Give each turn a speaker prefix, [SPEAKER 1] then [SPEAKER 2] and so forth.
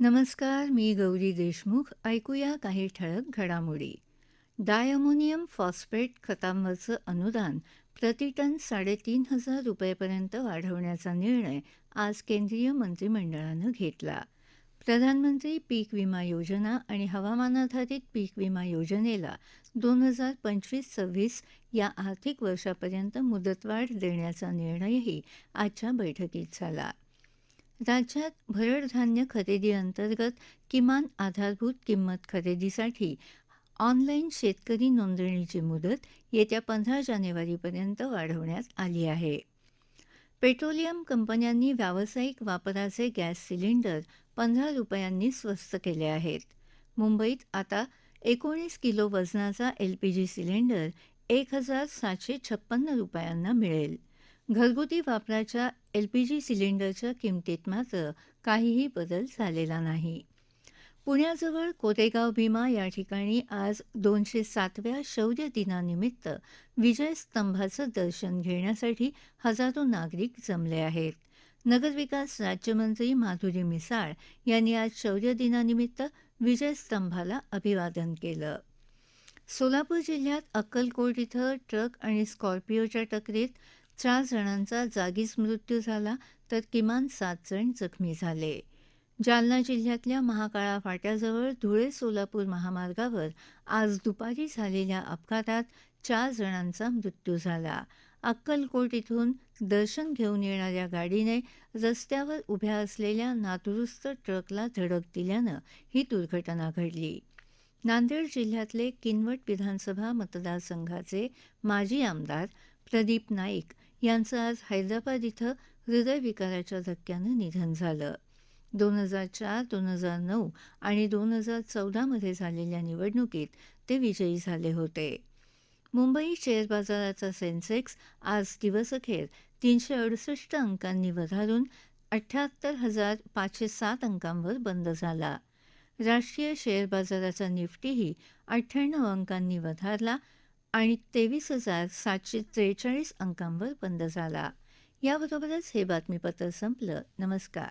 [SPEAKER 1] नमस्कार मी गौरी देशमुख. ऐकूया काही ठळक घडामोडी. डायमोनियम फॉस्फेट खतांवरचं अनुदान प्रतिटन साडेतीन हजार रुपयेपर्यंत वाढवण्याचा निर्णय आज केंद्रीय मंत्रिमंडळानं घेतला. प्रधानमंत्री पीक विमा योजना आणि हवामानाधारित पीक विमा योजनेला दोन हजार पंचवीस सव्वीस या आर्थिक वर्षापर्यंत मुदतवाढ देण्याचा निर्णयही आजच्या बैठकीत झाला. राज्यात भरड धान्य खरेदी अंतर्गत किमान आधारभूत किंमत खरेदीसाठी ऑनलाईन शेतकरी नोंदणीची मुदत येत्या पंधरा जानेवारीपर्यंत वाढवण्यात आली आहे. पेट्रोलियम कंपन्यांनी व्यावसायिक वापराचे गॅस सिलेंडर पंधरा रुपयांनी स्वस्त केले आहेत. मुंबईत आता एकोणीस किलो वजनाचा एलपीजी सिलेंडर एक हजार सातशे छप्पन्न रुपयांना मिळेल. घरगुती वापराच्या एलपीजी सिलेंडरच्या किमतीत मात्र काहीही बदल झालेला नाही. पुण्याजवळ कोरेगाव भीमा या ठिकाणी आज दोनशे सातव्या शौर्य दिनानिमित्त विजय स्तंभाचं दर्शन घेण्यासाठी हजारो नागरिक जमले आहेत. नगरविकास राज्यमंत्री माधुरी मिसाळ यांनी आज शौर्य दिनानिमित्त विजय स्तंभाला अभिवादन केलं. सोलापूर जिल्ह्यात अक्कलकोट इथं ट्रक आणि स्कॉर्पिओच्या टकरीत चार जणांचा जागीच मृत्यू झाला तर किमान सात जण जखमी झाले. जालना जिल्ह्यातल्या महाकाळा फाट्याजवळ धुळे सोलापूर महामार्गावर आज दुपारी झालेल्या अपघातात चार जणांचा मृत्यू झाला. अक्कलकोट इथून दर्शन घेऊन येणाऱ्या गाडीने रस्त्यावर उभ्या असलेल्या नादुरुस्त ट्रकला धडक दिल्यानं ही दुर्घटना घडली. नांदेड जिल्ह्यातले किनवट विधानसभा मतदारसंघाचे माजी आमदार प्रदीप नाईक यांचं आज हैदराबाद इथं हृदयविकाराच्या धक्क्यानं निधन झालं. दोन हजार चार दोन हजार नऊ आणि दोन हजार चौदामध्ये झालेल्या निवडणुकीत ते विजयी झाले होते. मुंबई शेअर बाजाराचा सेन्सेक्स आज दिवसअखेर तीनशे अडुसष्ट अंकांनी वधारून अठ्ठ्याहत्तर हजार पाचशे सात अंकांवर बंद झाला. राष्ट्रीय शेअर बाजाराचा निफ्टीही अठ्ठ्याण्णव अंकांनी वधारला आणि तेवीस हजार सातशे त्रेचाळीस अंकांवर बंद झाला. याबरोबरच हे बातमीपत्र संपलं. नमस्कार.